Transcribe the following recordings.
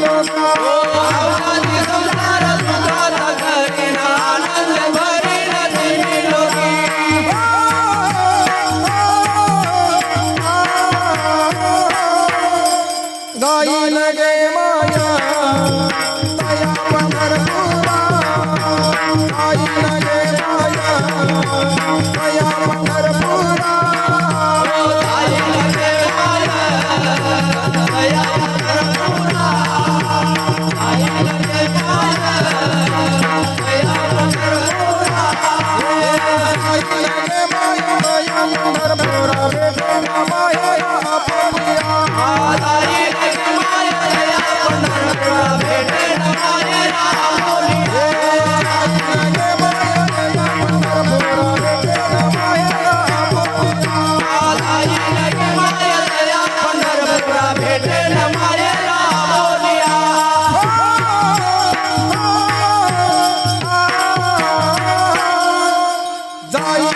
લોકા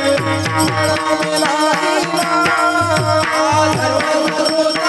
la la la la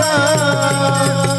रा